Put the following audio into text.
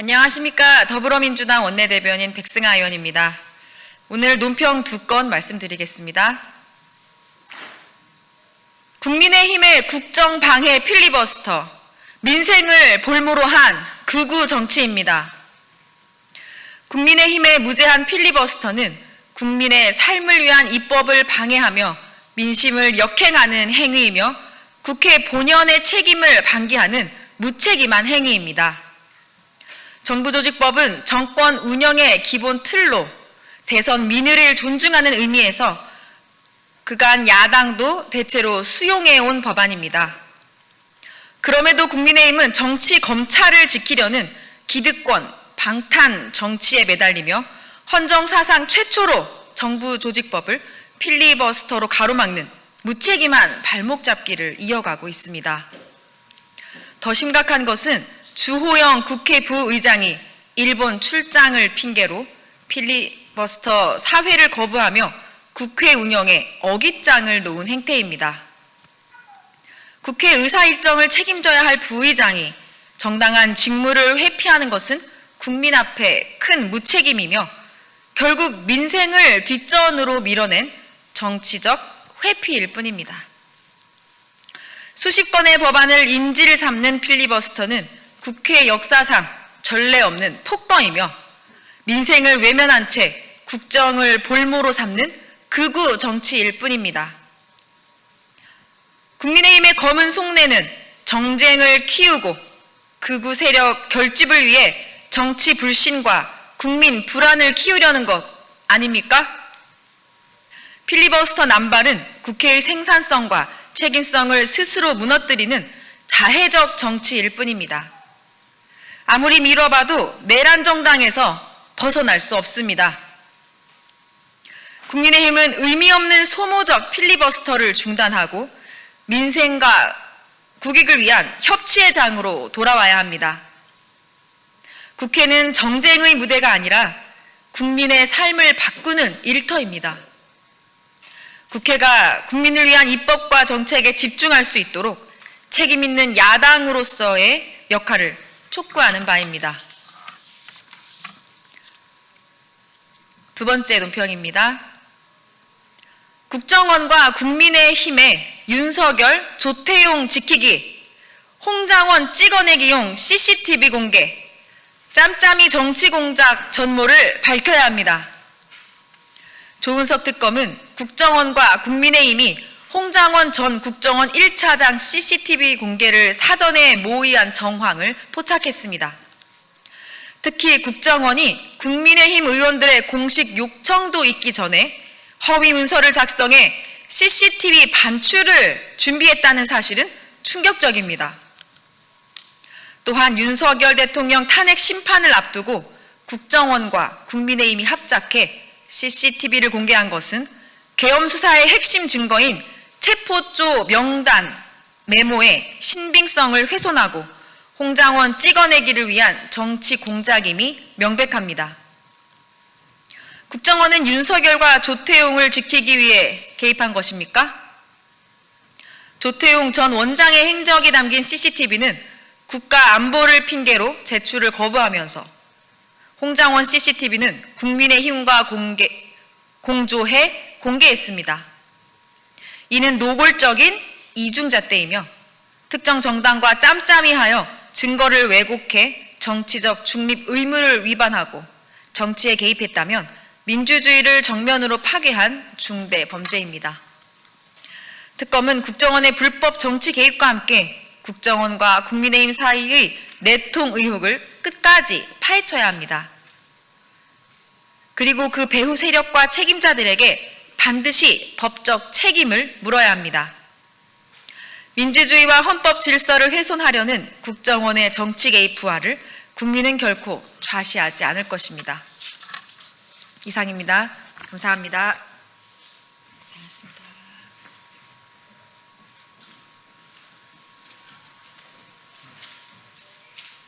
안녕하십니까. 더불어민주당 원내대변인 백승아 의원입니다. 오늘 논평 두 건 말씀드리겠습니다. 국민의힘의 국정방해 필리버스터, 민생을 볼모로 한 극우 정치입니다. 국민의힘의 무제한 필리버스터는 국민의 삶을 위한 입법을 방해하며 민심을 역행하는 행위이며 국회 본연의 책임을 방기하는 무책임한 행위입니다. 정부조직법은 정권 운영의 기본 틀로 대선 민의를 존중하는 의미에서 그간 야당도 대체로 수용해온 법안입니다. 그럼에도 국민의힘은 정치 검찰을 지키려는 기득권, 방탄 정치에 매달리며 헌정 사상 최초로 정부 조직법을 필리버스터로 가로막는 무책임한 발목 잡기를 이어가고 있습니다. 더 심각한 것은 주호영 국회 부의장이 일본 출장을 핑계로 필리버스터 사회를 거부하며 국회 운영에 어깃장을 놓은 행태입니다. 국회 의사 일정을 책임져야 할 부의장이 정당한 직무를 회피하는 것은 국민 앞에 큰 무책임이며 결국 민생을 뒷전으로 밀어낸 정치적 회피일 뿐입니다. 수십 건의 법안을 인지를 삼는 필리버스터는 국회 역사상 전례 없는 폭거이며 민생을 외면한 채 국정을 볼모로 삼는 극우 정치일 뿐입니다. 국민의힘의 검은 속내는 정쟁을 키우고 극우 세력 결집을 위해 정치 불신과 국민 불안을 키우려는 것 아닙니까? 필리버스터 남발은 국회의 생산성과 책임성을 스스로 무너뜨리는 자해적 정치일 뿐입니다. 아무리 미뤄봐도 내란 정당에서 벗어날 수 없습니다. 국민의힘은 의미 없는 소모적 필리버스터를 중단하고 민생과 국익을 위한 협치의 장으로 돌아와야 합니다. 국회는 정쟁의 무대가 아니라 국민의 삶을 바꾸는 일터입니다. 국회가 국민을 위한 입법과 정책에 집중할 수 있도록 책임 있는 야당으로서의 역할을 촉구하는 바입니다. 두 번째 논평입니다. 국정원과 국민의힘의 윤석열, 조태용 지키기, 홍장원 찍어내기용 CCTV 공개, 짬짬이 정치 공작 전모를 밝혀야 합니다. 조은석 특검은 국정원과 국민의힘이 홍장원 전 국정원 1차장 CCTV 공개를 사전에 모의한 정황을 포착했습니다. 특히 국정원이 국민의힘 의원들의 공식 요청도 있기 전에 허위 문서를 작성해 CCTV 반출을 준비했다는 사실은 충격적입니다. 또한 윤석열 대통령 탄핵 심판을 앞두고 국정원과 국민의힘이 합작해 CCTV를 공개한 것은 계엄 수사의 핵심 증거인 체포조 명단 메모의 신빙성을 훼손하고 홍장원 찍어내기를 위한 정치 공작임이 명백합니다. 국정원은 윤석열과 조태용을 지키기 위해 개입한 것입니까? 조태용 전 원장의 행적이 담긴 CCTV는 국가 안보를 핑계로 제출을 거부하면서 홍장원 CCTV는 국민의힘과 공개, 공조해 공개했습니다. 이는 노골적인 이중잣대이며 특정 정당과 짬짬이 하여 증거를 왜곡해 정치적 중립 의무를 위반하고 정치에 개입했다면 민주주의를 정면으로 파괴한 중대 범죄입니다. 특검은 국정원의 불법 정치 개입과 함께 국정원과 국민의힘 사이의 내통 의혹을 끝까지 파헤쳐야 합니다. 그리고 그 배후 세력과 책임자들에게 반드시 법적 책임을 물어야 합니다. 민주주의와 헌법 질서를 훼손하려는 국정원의 정치 개입 부활을 국민은 결코 좌시하지 않을 것입니다. 이상입니다. 감사합니다. 고생하셨습니다.